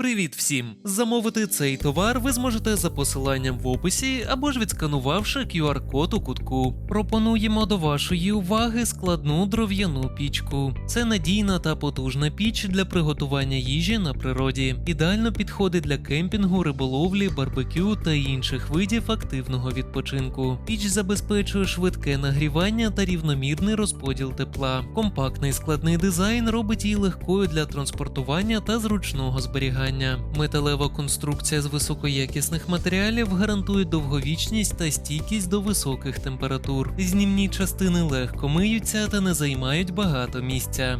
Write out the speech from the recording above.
Привіт всім! Замовити цей товар ви зможете за посиланням в описі або ж відсканувавши QR-код у кутку. Пропонуємо до вашої уваги складну дров'яну пічку. Це надійна та потужна піч для приготування їжі на природі. Ідеально підходить для кемпінгу, риболовлі, барбекю та інших видів активного відпочинку. Піч забезпечує швидке нагрівання та рівномірний розподіл тепла. Компактний складний дизайн робить її легкою для транспортування та зручного зберігання. Металева конструкція з високоякісних матеріалів гарантує довговічність та стійкість до високих температур. Знімні частини легко миються та не займають багато місця.